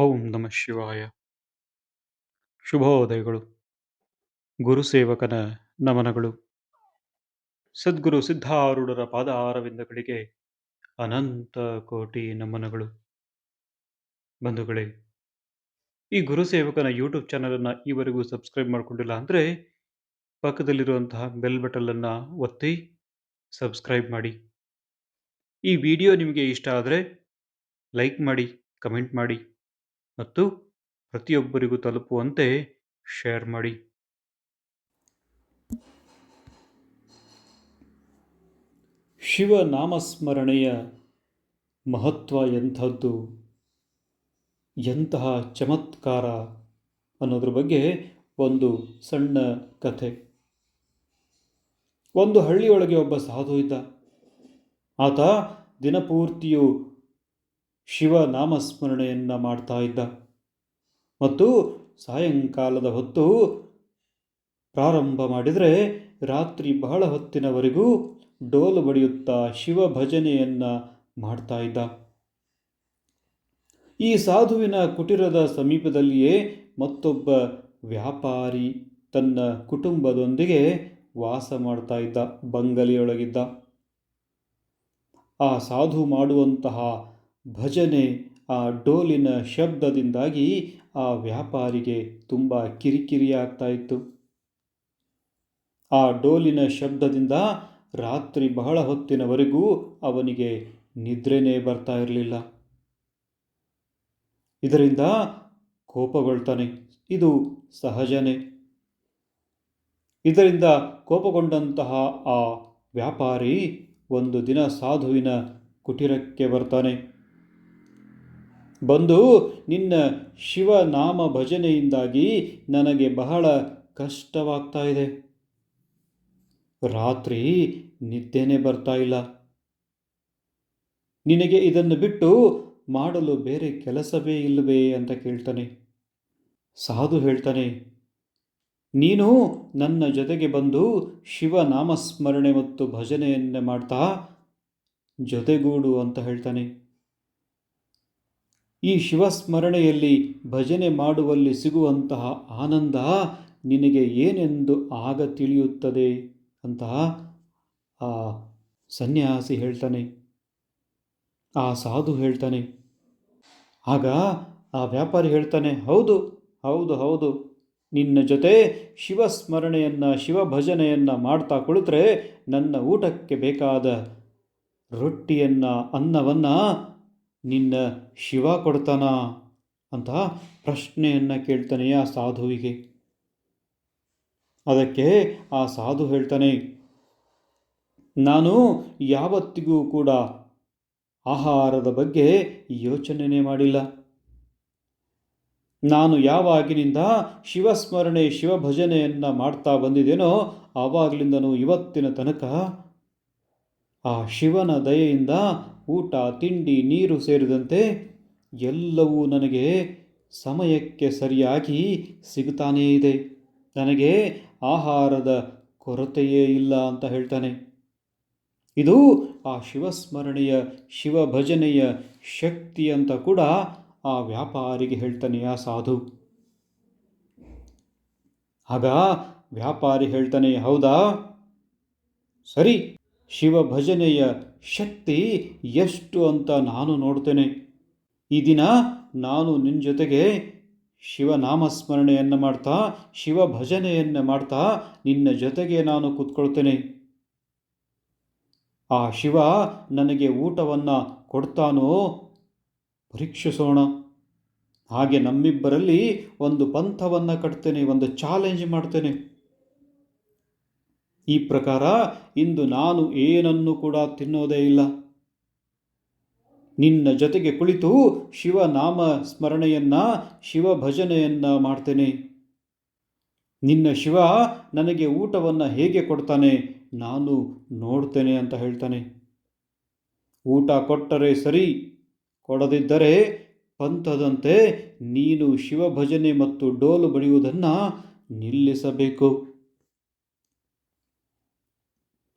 ಓಂ ನಮಃ ಶಿವಾಯ. ಶುಭೋದಯಗಳು. ಗುರುಸೇವಕನ ನಮನಗಳು. ಸದ್ಗುರು ಸಿದ್ಧಾರೂಢರ ಪಾದಾರವಿಂದಗಳಿಗೆ ಅನಂತ ಕೋಟಿ ನಮನಗಳು. ಬಂಧುಗಳೇ, ಈ ಗುರುಸೇವಕನ ಯೂಟ್ಯೂಬ್ ಚಾನಲನ್ನು ಈವರೆಗೂ ಸಬ್ಸ್ಕ್ರೈಬ್ ಮಾಡಿಕೊಂಡಿಲ್ಲ ಅಂದರೆ ಪಕ್ಕದಲ್ಲಿರುವಂತಹ ಬೆಲ್ ಬಟಲನ್ನು ಒತ್ತಿ ಸಬ್ಸ್ಕ್ರೈಬ್ ಮಾಡಿ. ಈ ವಿಡಿಯೋ ನಿಮಗೆ ಇಷ್ಟ ಆದರೆ ಲೈಕ್ ಮಾಡಿ, ಕಮೆಂಟ್ ಮಾಡಿ. ಮತ್ತು ಪ್ರತಿಯೊಬ್ಬರಿಗೂ ತಲುಪುವಂತೆ ಶೇರ್ ಮಾಡಿ. ಶಿವ ನಾಮಸ್ಮರಣೆಯ ಮಹತ್ವ ಎಂಥದ್ದು? ಎಂತಹ ಚಮತ್ಕಾರ ಅನ್ನೋದ್ರ ಬಗ್ಗೆ ಒಂದು ಸಣ್ಣ ಕಥೆ. ಒಂದು ಹಳ್ಳಿಯೊಳಗೆ ಒಬ್ಬ ಸಾಧು ಇದ್ದ. ಆತ ದಿನಪೂರ್ತಿಯು ಶಿವ ನಾಮಸ್ಮರಣೆಯನ್ನು ಮಾಡ್ತಾ ಇದ್ದ. ಮತ್ತು ಸಾಯಂಕಾಲದ ಹೊತ್ತು ಪ್ರಾರಂಭ ಮಾಡಿದರೆ ರಾತ್ರಿ ಬಹಳ ಹೊತ್ತಿನವರೆಗೂ ಡೋಲು ಬಡಿಯುತ್ತಾ ಶಿವ ಭಜನೆಯನ್ನು ಮಾಡ್ತಾ ಇದ್ದ. ಈ ಸಾಧುವಿನ ಕುಟಿರದ ಸಮೀಪದಲ್ಲಿಯೇ ಮತ್ತೊಬ್ಬ ವ್ಯಾಪಾರಿ ತನ್ನ ಕುಟುಂಬದೊಂದಿಗೆ ವಾಸ ಮಾಡ್ತಾ ಇದ್ದ, ಬಂಗಲೆಯೊಳಗಿದ್ದ. ಆ ಸಾಧು ಮಾಡುವಂತಹ ಭಜನೆ ಆ ಡೋಲಿನ ಶಬ್ದದಿಂದಾಗಿ ಆ ವ್ಯಾಪಾರಿಗೆ ತುಂಬ ಕಿರಿಕಿರಿಯಾಗ್ತಾ ಇತ್ತು. ಆ ಡೋಲಿನ ಶಬ್ದದಿಂದ ರಾತ್ರಿ ಬಹಳ ಹೊತ್ತಿನವರೆಗೂ ಅವನಿಗೆ ನಿದ್ರೆನೇ ಬರ್ತಾ ಇರಲಿಲ್ಲ. ಇದರಿಂದ ಕೋಪಗೊಳ್ತಾನೆ. ಇದು ಸಹಜನೇ. ಇದರಿಂದ ಕೋಪಗೊಂಡಂತಹ ಆ ವ್ಯಾಪಾರಿ ಒಂದು ದಿನ ಸಾಧುವಿನ ಕುಟಿರಕ್ಕೆ ಬರ್ತಾನೆ. ಬಂದು ನಿನ್ನ ಶಿವನಾಮ ಭಜನೆಯಿಂದಾಗಿ ನನಗೆ ಬಹಳ ಕಷ್ಟವಾಗ್ತಾ ಇದೆ. ರಾತ್ರಿ ನಿದ್ದೆನೇ ಬರ್ತಾ ಇಲ್ಲ. ನಿನಗೆ ಇದನ್ನು ಬಿಟ್ಟು ಮಾಡಲು ಬೇರೆ ಕೆಲಸವೇ ಇಲ್ಲವೇ ಅಂತ ಕೇಳ್ತಾನೆ. ಸಾಧು ಹೇಳ್ತಾನೆ, ನೀನು ನನ್ನ ಜೊತೆಗೆ ಬಂದು ಶಿವನಾಮಸ್ಮರಣೆ ಮತ್ತು ಭಜನೆಯನ್ನೇ ಮಾಡ್ತಾ ಜೊತೆಗೂಡು ಅಂತ ಹೇಳ್ತಾನೆ. ಈ ಶಿವಸ್ಮರಣೆಯಲ್ಲಿ ಭಜನೆ ಮಾಡುವಲ್ಲಿ ಸಿಗುವಂತಹ ಆನಂದ ನಿನಗೆ ಏನೆಂದು ಆಗ ತಿಳಿಯುತ್ತದೆ? ಅಂತ ಆ ಸನ್ಯಾಸಿ ಹೇಳ್ತಾನೆ. ಆ ಸಾಧು ಹೇಳ್ತಾನೆ. ಆಗ ಆ ವ್ಯಾಪಾರಿ ಹೇಳ್ತಾನೆ, ಹೌದು ಹೌದು ಹೌದು. ನಿನ್ನ ಜೊತೆ ಶಿವಸ್ಮರಣೆಯನ್ನು ಶಿವ ಭಜನೆಯನ್ನು ಮಾಡ್ತಾ ಕುಳಿತರೆ ನನ್ನ ಊಟಕ್ಕೆ ಬೇಕಾದ ರೊಟ್ಟಿಯನ್ನು, ಅನ್ನವನ್ನು ನಿನ್ನ ಶಿವ ಕೊಡ್ತಾನಾ? ಅಂತ ಪ್ರಶ್ನೆಯನ್ನು ಕೇಳ್ತಾನೆ ಆ ಸಾಧುವಿಗೆ. ಅದಕ್ಕೆ ಆ ಸಾಧು ಹೇಳ್ತಾನೆ, ನಾನು ಯಾವತ್ತಿಗೂ ಕೂಡ ಆಹಾರದ ಬಗ್ಗೆ ಯೋಚನೆನೇ ಮಾಡಿಲ್ಲ. ನಾನು ಯಾವಾಗಿನಿಂದ ಶಿವಸ್ಮರಣೆ, ಶಿವಭಜನೆಯನ್ನು ಮಾಡ್ತಾ ಬಂದಿದ್ದೇನೋ ಆವಾಗಲಿಂದನೂ ಇವತ್ತಿನ ತನಕ ಆ ಶಿವನ ದಯೆಯಿಂದ ಊಟ, ತಿಂಡಿ, ನೀರು ಸೇರಿದಂತೆ ಎಲ್ಲವೂ ನನಗೆ ಸಮಯಕ್ಕೆ ಸರಿಯಾಗಿ ಸಿಗುತ್ತಾನೇ ಇದೆ. ನನಗೆ ಆಹಾರದ ಕೊರತೆಯೇ ಇಲ್ಲ ಅಂತ ಹೇಳ್ತಾನೆ. ಇದು ಆ ಶಿವಸ್ಮರಣೆಯ, ಶಿವಭಜನೆಯ ಶಕ್ತಿ ಅಂತ ಕೂಡ ಆ ವ್ಯಾಪಾರಿಗೆ ಹೇಳ್ತಾನೆ ಆ ಸಾಧು. ಆಗ ವ್ಯಾಪಾರಿ ಹೇಳ್ತಾನೆ, ಹೌದಾ? ಸರಿ. ಶಿವ ಭಜನೆಯ ಶಕ್ತಿ ಎಷ್ಟು ಅಂತ ನಾನು ನೋಡ್ತೇನೆ. ಈ ದಿನ ನಾನು ನಿನ್ನ ಜೊತೆಗೆ ಶಿವನಾಮಸ್ಮರಣೆಯನ್ನು ಮಾಡ್ತಾ ಶಿವ ಭಜನೆಯನ್ನು ಮಾಡ್ತಾ ನಿನ್ನ ಜೊತೆಗೆ ನಾನು ಕೂತ್ಕೊಳ್ತೇನೆ. ಆ ಶಿವ ನನಗೆ ಊಟವನ್ನು ಕೊಡ್ತಾನೋ? ಪರೀಕ್ಷಿಸೋಣ. ಹಾಗೆ ನಮ್ಮಿಬ್ಬರಲ್ಲಿ ಒಂದು ಪಂಥವನ್ನು ಕಟ್ತೇನೆ, ಒಂದು ಚಾಲೆಂಜ್ ಮಾಡ್ತೇನೆ. ಈ ಪ್ರಕಾರ ಇಂದು ನಾನು ಏನನ್ನು ಕೂಡ ತಿನ್ನೋದೇ ಇಲ್ಲ. ನಿನ್ನ ಜೊತೆಗೆ ಕುಳಿತು ಶಿವನಾಮ ಸ್ಮರಣೆಯನ್ನ, ಶಿವ ಭಜನೆಯನ್ನ ಮಾಡ್ತೇನೆ. ನಿನ್ನ ಶಿವ ನನಗೆ ಊಟವನ್ನು ಹೇಗೆ ಕೊಡ್ತಾನೆ ನಾನು ನೋಡ್ತೇನೆ ಅಂತ ಹೇಳ್ತಾನೆ. ಊಟ ಕೊಟ್ಟರೆ ಸರಿ, ಕೊಡದಿದ್ದರೆ ಪಂಥದಂತೆ ನೀನು ಶಿವಭಜನೆ ಮತ್ತು ಡೋಲು ಬಡಿಯುವುದನ್ನು ನಿಲ್ಲಿಸಬೇಕು.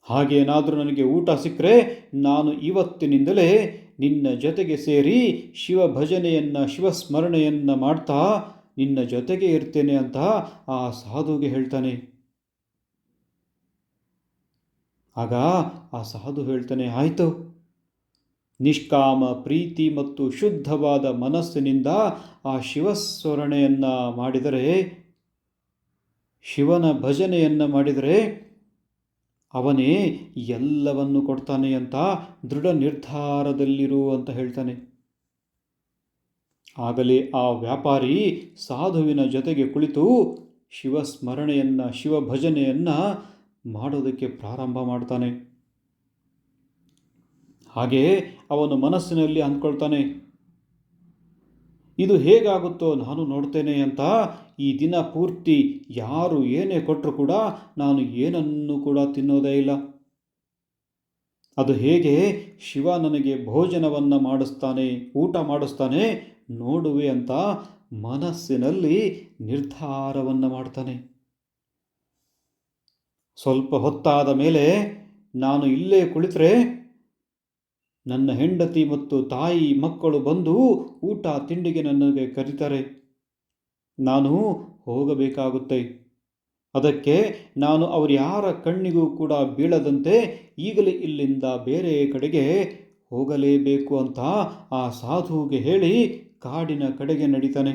ಹಾಗೇನಾದರೂ ನನಗೆ ಊಟ ಸಿಕ್ಕರೆ ನಾನು ಇವತ್ತಿನಿಂದಲೇ ನಿನ್ನ ಜೊತೆಗೆ ಸೇರಿ ಶಿವ ಭಜನೆಯನ್ನು ಶಿವಸ್ಮರಣೆಯನ್ನು ಮಾಡ್ತಾ ನಿನ್ನ ಜೊತೆಗೆ ಇರ್ತೇನೆ ಅಂತ ಆ ಸಾಧುಗೆ ಹೇಳ್ತಾನೆ. ಆಗ ಆ ಸಾಧು ಹೇಳ್ತಾನೆ, ಆಯಿತು. ನಿಷ್ಕಾಮ, ಪ್ರೀತಿ ಮತ್ತು ಶುದ್ಧವಾದ ಮನಸ್ಸಿನಿಂದ ಆ ಶಿವಸ್ಮರಣೆಯನ್ನು ಮಾಡಿದರೆ, ಶಿವನ ಭಜನೆಯನ್ನು ಮಾಡಿದರೆ ಅವನೇ ಎಲ್ಲವನ್ನು ಕೊಡ್ತಾನೆ ಅಂತ ದೃಢ ನಿರ್ಧಾರದಲ್ಲಿರು ಅಂತ ಹೇಳ್ತಾನೆ. ಆಗಲೇ ಆ ವ್ಯಾಪಾರಿ ಸಾಧುವಿನ ಜೊತೆಗೆ ಕುಳಿತು ಶಿವಸ್ಮರಣೆಯನ್ನು ಶಿವ ಭಜನೆಯನ್ನು ಮಾಡೋದಕ್ಕೆ ಪ್ರಾರಂಭ ಮಾಡ್ತಾನೆ. ಹಾಗೆ ಅವನು ಮನಸ್ಸಿನಲ್ಲಿ ಅಂದ್ಕೊಳ್ತಾನೆ. ಇದು ಹೇಗಾಗುತ್ತೋ ನಾನು ನೋಡ್ತೇನೆ ಅಂತ ಈ ದಿನ ಪೂರ್ತಿ ಯಾರು ಏನೇ ಕೊಟ್ಟರು ಕೂಡ ನಾನು ಏನನ್ನು ಕೂಡ ತಿನ್ನೋದೇ ಇಲ್ಲ. ಅದು ಹೇಗೆ? ಶಿವ ನನಗೆ ಭೋಜನವನ್ನು ಮಾಡಿಸ್ತಾನೆ, ಊಟ ಮಾಡಿಸ್ತಾನೆ, ನೋಡುವೆ ಅಂತ ಮನಸ್ಸಿನಲ್ಲಿ ನಿರ್ಧಾರವನ್ನು ಮಾಡ್ತಾನೆ. ಸ್ವಲ್ಪ ಹೊತ್ತಾದ ಮೇಲೆ ನಾನು ಇಲ್ಲೇ ಕುಳಿತರೆ ನನ್ನ ಹೆಂಡತಿ ಮತ್ತು ತಾಯಿ ಮಕ್ಕಳು ಬಂದು ಊಟ ತಿಂಡಿಗೆ ನನಗೆ ಕರೀತಾರೆ. ನಾನು ಹೋಗಬೇಕಾಗುತ್ತೆ. ಅದಕ್ಕೆ ನಾನು ಅವರು ಯಾರ ಕಣ್ಣಿಗೂ ಕೂಡ ಬೀಳದಂತೆ ಈಗಲೇ ಇಲ್ಲಿಂದ ಬೇರೆ ಕಡೆಗೆ ಹೋಗಲೇಬೇಕು ಅಂತ ಆ ಸಾಧುವಿಗೆ ಹೇಳಿ ಕಾಡಿನ ಕಡೆಗೆ ನಡೀತಾನೆ.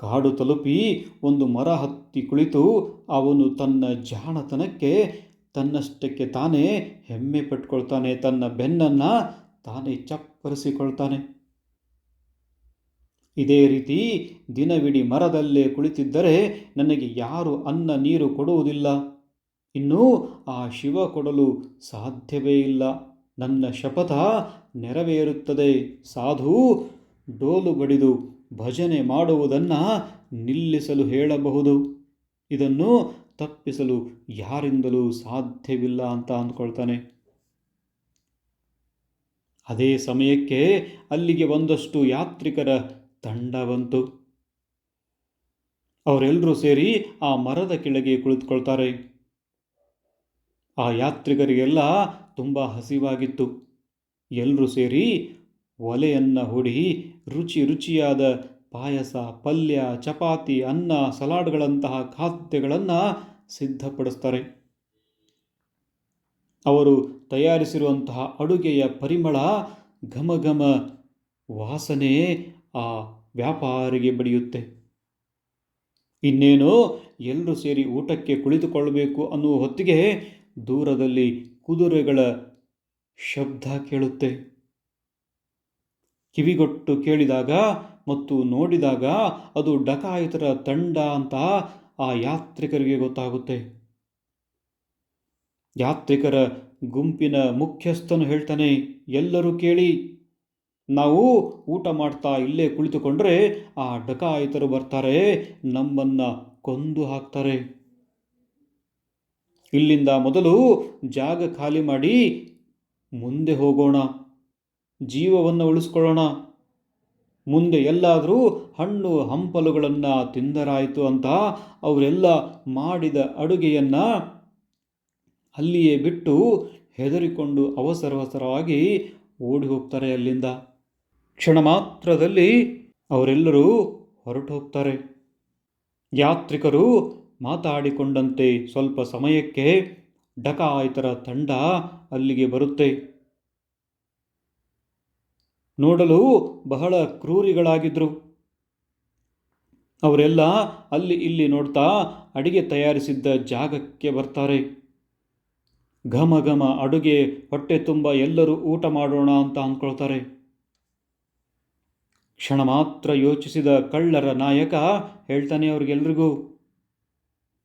ಕಾಡು ತಲುಪಿ ಒಂದು ಮರ ಹತ್ತಿ ಕುಳಿತು ಅವನು ತನ್ನ ಜಾಣತನಕ್ಕೆ ತನ್ನಷ್ಟಕ್ಕೆ ತಾನೇ ಹೆಮ್ಮೆ ಪಟ್ಕೊಳ್ತಾನೆ, ತನ್ನ ಬೆನ್ನನ್ನು ತಾನೇ ಚಪ್ಪರಿಸಿಕೊಳ್ತಾನೆ. ಇದೇ ರೀತಿ ದಿನವಿಡೀ ಮರದಲ್ಲೇ ಕುಳಿತಿದ್ದರೆ ನನಗೆ ಯಾರು ಅನ್ನ ನೀರು ಕೊಡುವುದಿಲ್ಲ. ಇನ್ನು ಆ ಶಿವ ಕೊಡಲು ಸಾಧ್ಯವೇ ಇಲ್ಲ. ನನ್ನ ಶಪಥ ನೆರವೇರುತ್ತದೆ. ಸಾಧು ಡೋಲು ಬಡಿದು ಭಜನೆ ಮಾಡುವುದನ್ನು ನಿಲ್ಲಿಸಲು ಹೇಳಬಹುದು. ಇದನ್ನು ತಪ್ಪಿಸಲು ಯಾರಿಂದಲೂ ಸಾಧ್ಯವಿಲ್ಲ ಅಂತ ಅಂದ್ಕೊಳ್ತಾನೆ. ಅದೇ ಸಮಯಕ್ಕೆ ಅಲ್ಲಿಗೆ ಒಂದಷ್ಟು ಯಾತ್ರಿಕರ ತಂಡ ಬಂತು. ಅವರೆಲ್ಲರೂ ಸೇರಿ ಆ ಮರದ ಕೆಳಗೆ ಕುಳಿತುಕೊಳ್ತಾರೆ. ಆ ಯಾತ್ರಿಕರಿಗೆಲ್ಲ ತುಂಬ ಹಸಿವಾಗಿತ್ತು. ಎಲ್ಲರೂ ಸೇರಿ ಒಲೆಯನ್ನು ಹೊಡಿ ರುಚಿ ರುಚಿಯಾದ ಪಾಯಸ, ಪಲ್ಯ, ಚಪಾತಿ, ಅನ್ನ, ಸಲಾಡ್ಗಳಂತಹ ಖಾದ್ಯಗಳನ್ನು ಸಿದ್ಧಪಡಿಸ್ತಾರೆ. ಅವರು ತಯಾರಿಸಿರುವಂತಹ ಅಡುಗೆಯ ಪರಿಮಳ ಘಮಘಮ ಘಮ ವಾಸನೆ ಆ ವ್ಯಾಪಾರಿಗೆ ಬಡಿಯುತ್ತೆ ಇನ್ನೇನು ಎಲ್ಲರೂ ಸೇರಿ ಊಟಕ್ಕೆ ಕುಳಿತುಕೊಳ್ಳಬೇಕು ಅನ್ನುವ ಹೊತ್ತಿಗೆ ದೂರದಲ್ಲಿ ಕುದುರೆಗಳ ಶಬ್ದ ಕೇಳುತ್ತೆ. ಕಿವಿಗೊಟ್ಟು ಕೇಳಿದಾಗ ಮತ್ತು ನೋಡಿದಾಗ ಅದು ಡಕಾಯಿತರ ತಂಡ ಅಂತ ಆ ಯಾತ್ರಿಕರಿಗೆ ಗೊತ್ತಾಗುತ್ತೆ. ಯಾತ್ರಿಕರ ಗುಂಪಿನ ಮುಖ್ಯಸ್ಥನು ಹೇಳ್ತಾನೆ, ಎಲ್ಲರೂ ಕೇಳಿ, ನಾವು ಊಟ ಮಾಡ್ತಾ ಇಲ್ಲೇ ಕುಳಿತುಕೊಂಡ್ರೆ ಆ ಡಕಾಯಿತರು ಬರ್ತಾರೆ, ನಮ್ಮನ್ನ ಕೊಂದು ಹಾಕ್ತಾರೆ. ಇಲ್ಲಿಂದ ಮೊದಲು ಜಾಗ ಖಾಲಿ ಮಾಡಿ ಮುಂದೆ ಹೋಗೋಣ, ಜೀವವನ್ನು ಉಳಿಸ್ಕೊಳ್ಳೋಣ. ಮುಂದೆ ಎಲ್ಲಾದರೂ ಹಣ್ಣು ಹಂಪಲುಗಳನ್ನು ತಿಂದರಾಯಿತು ಅಂತ ಅವರೆಲ್ಲ ಮಾಡಿದ ಅಡುಗೆಯನ್ನು ಅಲ್ಲಿಯೇ ಬಿಟ್ಟು ಹೆದರಿಕೊಂಡು ಅವಸರವಸರವಾಗಿ ಓಡಿ ಹೋಗ್ತಾರೆ ಅಲ್ಲಿಂದ. ಕ್ಷಣ ಮಾತ್ರದಲ್ಲಿ ಅವರೆಲ್ಲರೂ ಹೊರಟು ಹೋಗ್ತಾರೆ. ಯಾತ್ರಿಕರು ಮಾತಾಡಿಕೊಂಡಂತೆ ಸ್ವಲ್ಪ ಸಮಯಕ್ಕೆ ಡಕಾಯಿತರ ತಂಡ ಅಲ್ಲಿಗೆ ಬರುತ್ತೆ. ನೋಡಲು ಬಹಳ ಕ್ರೂರಿಗಳಾಗಿದ್ದರು ಅವರೆಲ್ಲ ಅಲ್ಲಿ ಇಲ್ಲಿ ನೋಡ್ತಾ ಅಡಿಗೆ ತಯಾರಿಸಿದ್ದ ಜಾಗಕ್ಕೆ ಬರ್ತಾರೆ. ಘಮ ಘಮ ಅಡುಗೆ, ಹೊಟ್ಟೆ ತುಂಬ ಎಲ್ಲರೂ ಊಟ ಮಾಡೋಣ ಅಂತ ಅಂದ್ಕೊಳ್ತಾರೆ. ಕ್ಷಣ ಮಾತ್ರ ಯೋಚಿಸಿದ ಕಳ್ಳರ ನಾಯಕ ಹೇಳ್ತಾನೆ ಅವ್ರಿಗೆಲ್ರಿಗೂ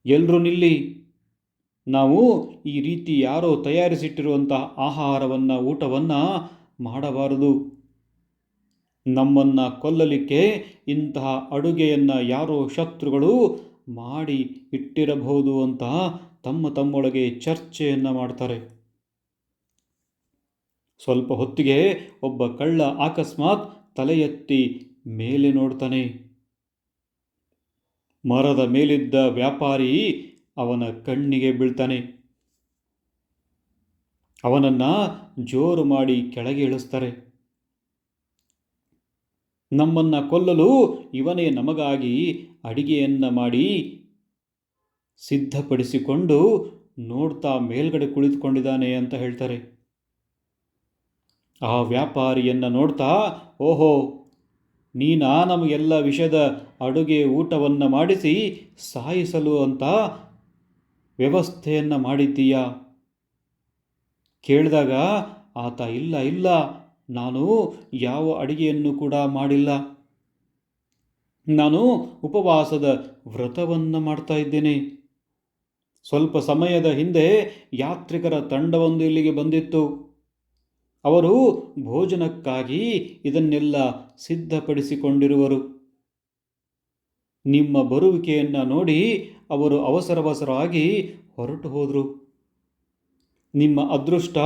ಎಲ್ಲರೂ ನಿಲ್ಲಿ. ನಾವು ಈ ರೀತಿ ಯಾರೋ ತಯಾರಿಸಿಟ್ಟಿರುವಂತಹ ಆಹಾರವನ್ನು, ಊಟವನ್ನು ಮಾಡಬಾರದು. ನಮ್ಮನ್ನು ಕೊಲ್ಲಲಿಕ್ಕೆ ಇಂತಹ ಅಡುಗೆಯನ್ನು ಯಾರೋ ಶತ್ರುಗಳು ಮಾಡಿ ಇಟ್ಟಿರಬಹುದು ಅಂತ ತಮ್ಮ ತಮ್ಮೊಳಗೆ ಚರ್ಚೆಯನ್ನು ಮಾಡ್ತಾರೆ. ಸ್ವಲ್ಪ ಹೊತ್ತಿಗೆ ಒಬ್ಬ ಕಳ್ಳ ಅಕಸ್ಮಾತ್ ತಲೆ ಮೇಲೆ ನೋಡ್ತಾನೆ. ಮರದ ಮೇಲಿದ್ದ ವ್ಯಾಪಾರಿ ಅವನ ಕಣ್ಣಿಗೆ ಬೀಳ್ತಾನೆ. ಅವನನ್ನು ಜೋರು ಮಾಡಿ ಕೆಳಗೆ ಇಳಿಸ್ತಾರೆ. ನಮ್ಮನ್ನು ಕೊಲ್ಲಲು ಇವನೇ ನಮಗಾಗಿ ಅಡಿಗೆಯನ್ನು ಮಾಡಿ ಸಿದ್ಧಪಡಿಸಿಕೊಂಡು ನೋಡ್ತಾ ಮೇಲ್ಗಡೆ ಕುಳಿತುಕೊಂಡಿದ್ದಾನೆ ಅಂತ ಹೇಳ್ತಾರೆ. ಆ ವ್ಯಾಪಾರಿಯನ್ನು ನೋಡ್ತಾ, ಓಹೋ, ನೀನಾ ನಮಗೆಲ್ಲ ವಿಷದ ಅಡುಗೆ ಊಟವನ್ನು ಮಾಡಿಸಿ ಸಾಯಿಸಲು ಅಂತ ವ್ಯವಸ್ಥೆಯನ್ನು ಮಾಡಿದ್ದೀಯಾ? ಕೇಳಿದಾಗ, ಆತ, ಇಲ್ಲ ಇಲ್ಲ ನಾನು ಯಾವ ಅಡಿಗೆಯನ್ನು ಕೂಡ ಮಾಡಿಲ್ಲ. ನಾನು ಉಪವಾಸದ ವ್ರತವನ್ನು ಮಾಡ್ತಾ ಇದ್ದೇನೆ. ಸ್ವಲ್ಪ ಸಮಯದ ಹಿಂದೆ ಯಾತ್ರಿಕರ ತಂಡವೊಂದು ಇಲ್ಲಿಗೆ ಬಂದಿತ್ತು. ಅವರು ಭೋಜನಕ್ಕಾಗಿ ಇದನ್ನೆಲ್ಲ ಸಿದ್ಧಪಡಿಸಿಕೊಂಡಿರುವರು. ನಿಮ್ಮ ಬರುವಿಕೆಯನ್ನು ನೋಡಿ ಅವರು ಅವಸರವಸರವಾಗಿ ಹೊರಟು ಹೋದರು. ನಿಮ್ಮ ಅದೃಷ್ಟ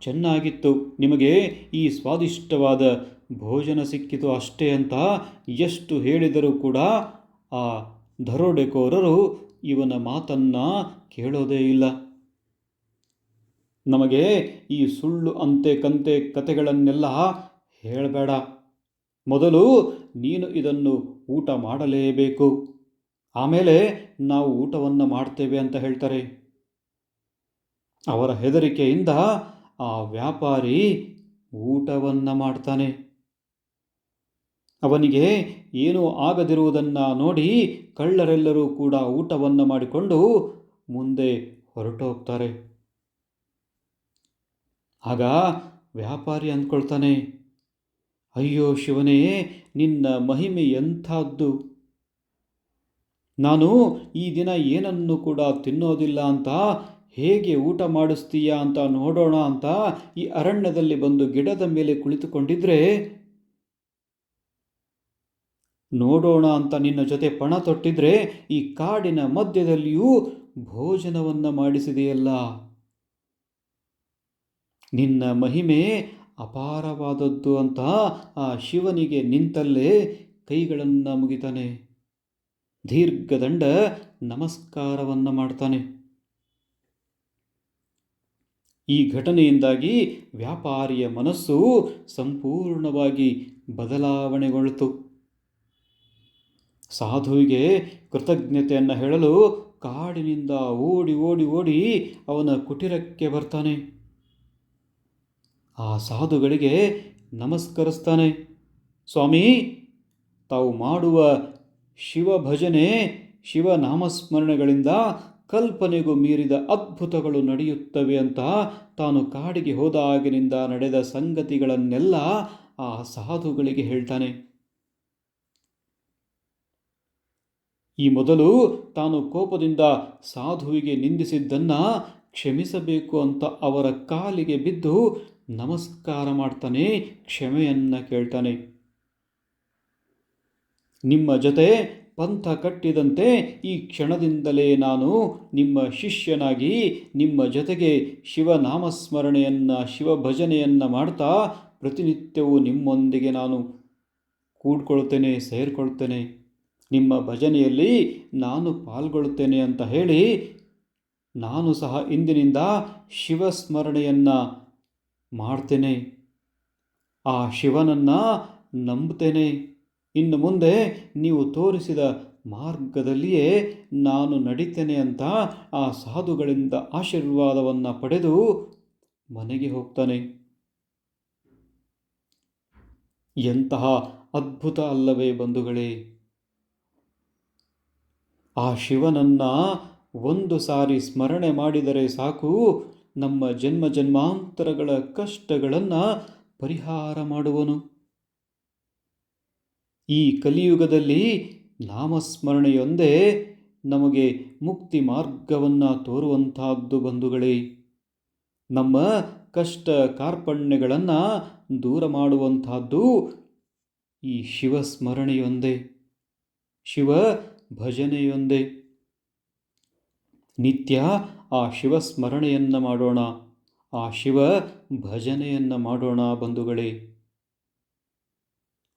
ಚೆನ್ನಾಗಿತ್ತು. ನಿಮಗೆ ಈ ಸ್ವಾದಿಷ್ಟವಾದ ಭೋಜನ ಸಿಕ್ಕಿತು ಅಷ್ಟೇ ಅಂತ ಎಷ್ಟು ಹೇಳಿದರೂ ಕೂಡ ಆ ದರೋಡೆಕೋರರು ಇವನ ಮಾತನ್ನು ಕೇಳೋದೇ ಇಲ್ಲ. ನಮಗೆ ಈ ಸುಳ್ಳು ಅಂತೆ ಕಂತೆ ಕತೆಗಳನ್ನೆಲ್ಲ ಹೇಳಬೇಡ. ಮೊದಲು ನೀನು ಇದನ್ನು ಊಟ ಮಾಡಲೇಬೇಕು. ಆಮೇಲೆ ನಾವು ಊಟವನ್ನು ಮಾಡ್ತೇವೆ ಅಂತ ಹೇಳ್ತಾರೆ. ಅವರ ಹೆದರಿಕೆಯಿಂದ ಆ ವ್ಯಾಪಾರಿ ಊಟವನ್ನು ಮಾಡ್ತಾನೆ. ಅವನಿಗೆ ಏನೂ ಆಗದಿರುವುದನ್ನು ನೋಡಿ ಕಳ್ಳರೆಲ್ಲರೂ ಕೂಡ ಊಟವನ್ನು ಮಾಡಿಕೊಂಡು ಮುಂದೆ ಹೊರಟೋಗ್ತಾರೆ. ಆಗ ವ್ಯಾಪಾರಿ ಅಂದ್ಕೊಳ್ತಾನೆ, ಅಯ್ಯೋ ಶಿವನೇ, ನಿನ್ನ ಮಹಿಮೆ ಎಂಥದ್ದು? ನಾನು ಈ ದಿನ ಏನನ್ನು ಕೂಡ ತಿನ್ನೋದಿಲ್ಲ ಅಂತ ಹೇಗೆ ಊಟ ಮಾಡಿಸ್ತೀಯಾ ಅಂತ ನೋಡೋಣ ಅಂತ ಈ ಅರಣ್ಯದಲ್ಲಿ ಬಂದು ಗಿಡದ ಮೇಲೆ ಕುಳಿತುಕೊಂಡಿದ್ರೆ, ನೋಡೋಣ ಅಂತ ನಿನ್ನ ಜೊತೆ ಪಣ ತೊಟ್ಟಿದ್ರೆ ಈ ಕಾಡಿನ ಮಧ್ಯದಲ್ಲಿಯೂ ಭೋಜನವನ್ನು ಮಾಡಿಸಿದೆಯಲ್ಲ. ನಿನ್ನ ಮಹಿಮೆ ಅಪಾರವಾದದ್ದು ಅಂತ ಆ ಶಿವನಿಗೆ ನಿಂತಲ್ಲೇ ಕೈಗಳನ್ನು ಮುಗಿತಾನೆ. ದೀರ್ಘದಂಡ ನಮಸ್ಕಾರವನ್ನು ಮಾಡ್ತಾನೆ. ಈ ಘಟನೆಯಿಂದಾಗಿ ವ್ಯಾಪಾರಿಯ ಮನಸ್ಸು ಸಂಪೂರ್ಣವಾಗಿ ಬದಲಾವಣೆಗೊಳ್ಳಿತು ಸಾಧುವಿಗೆ ಕೃತಜ್ಞತೆಯನ್ನು ಹೇಳಲು ಕಾಡಿನಿಂದ ಓಡಿ ಓಡಿ ಓಡಿ ಅವನ ಕುಟಿರಕ್ಕೆ ಬರ್ತಾನೆ. ಆ ಸಾಧುಗಳಿಗೆ ನಮಸ್ಕರಿಸ್ತಾನೆ, ಸ್ವಾಮಿ, ತಾವು ಮಾಡುವ ಶಿವ ಭಜನೆ ಶಿವ ನಾಮಸ್ಮರಣೆಗಳಿಂದ ಕಲ್ಪನೆಗೂ ಮೀರಿದ ಅದ್ಭುತಗಳು ನಡೆಯುತ್ತವೆ ಅಂತ ತಾನು ಕಾಡಿಗೆ ಹೋದಾಗಿನಿಂದ ನಡೆದ ಸಂಗತಿಗಳನ್ನೆಲ್ಲ ಆ ಸಾಧುಗಳಿಗೆ ಹೇಳ್ತಾನೆ. ಈ ಮೊದಲು ತಾನು ಕೋಪದಿಂದ ಸಾಧುವಿಗೆ ನಿಂದಿಸಿದ್ದನ್ನು ಕ್ಷಮಿಸಬೇಕು ಅಂತ ಅವರ ಕಾಲಿಗೆ ಬಿದ್ದು ನಮಸ್ಕಾರ ಮಾಡ್ತಾನೆ, ಕ್ಷಮೆಯನ್ನು ಕೇಳ್ತಾನೆ. ನಿಮ್ಮ ಜೊತೆ ಪಂಥ ಕಟ್ಟಿದಂತೆ ಈ ಕ್ಷಣದಿಂದಲೇ ನಾನು ನಿಮ್ಮ ಶಿಷ್ಯನಾಗಿ ನಿಮ್ಮ ಜೊತೆಗೆ ಶಿವನಾಮಸ್ಮರಣೆಯನ್ನು, ಶಿವಭಜನೆಯನ್ನು ಮಾಡ್ತಾ ಪ್ರತಿನಿತ್ಯವೂ ನಿಮ್ಮೊಂದಿಗೆ ನಾನು ಕೂಡ್ಕೊಳ್ತೇನೆ, ಸೇರಿಕೊಳ್ತೇನೆ. ನಿಮ್ಮ ಭಜನೆಯಲ್ಲಿ ನಾನು ಪಾಲ್ಗೊಳ್ಳುತ್ತೇನೆ ಅಂತ ಹೇಳಿ ನಾನು ಸಹ ಇಂದಿನಿಂದ ಶಿವಸ್ಮರಣೆಯನ್ನು ಮಾಡ್ತೇನೆ. ಆ ಶಿವನನ್ನು ನಂಬುತ್ತೇನೆ. ಇನ್ನು ಮುಂದೆ ನೀವು ತೋರಿಸಿದ ಮಾರ್ಗದಲ್ಲಿಯೇ ನಾನು ನಡೀತೇನೆ ಅಂತ ಆ ಸಾಧುಗಳಿಂದ ಆಶೀರ್ವಾದವನ್ನು ಪಡೆದು ಮನೆಗೆ ಹೋಗ್ತಾನೆ. ಎಂತಹ ಅದ್ಭುತ ಅಲ್ಲವೇ ಬಂಧುಗಳೇ. ಆ ಶಿವನನ್ನ ಒಂದು ಸಾರಿ ಸ್ಮರಣೆ ಮಾಡಿದರೆ ಸಾಕು, ನಮ್ಮ ಜನ್ಮ ಜನ್ಮಾಂತರಗಳ ಕಷ್ಟಗಳನ್ನು ಪರಿಹಾರ ಮಾಡುವನು. ಈ ಕಲಿಯುಗದಲ್ಲಿ ನಾಮಸ್ಮರಣೆಯೊಂದೇ ನಮಗೆ ಮುಕ್ತಿ ಮಾರ್ಗವನ್ನು ತೋರುವಂತಹದ್ದು ಬಂಧುಗಳೇ. ನಮ್ಮ ಕಷ್ಟ ಕಾರ್ಪಣ್ಯಗಳನ್ನು ದೂರ ಮಾಡುವಂತಹದ್ದು ಈ ಶಿವ ಸ್ಮರಣೆಯೊಂದೇ ಶಿವ ಭಜನೆಯೊಂದೇ. ನಿತ್ಯ ಆ ಶಿವ ಸ್ಮರಣೆಯನ್ನು ಮಾಡೋಣ, ಆ ಶಿವ ಭಜನೆಯನ್ನು ಮಾಡೋಣ ಬಂಧುಗಳೇ.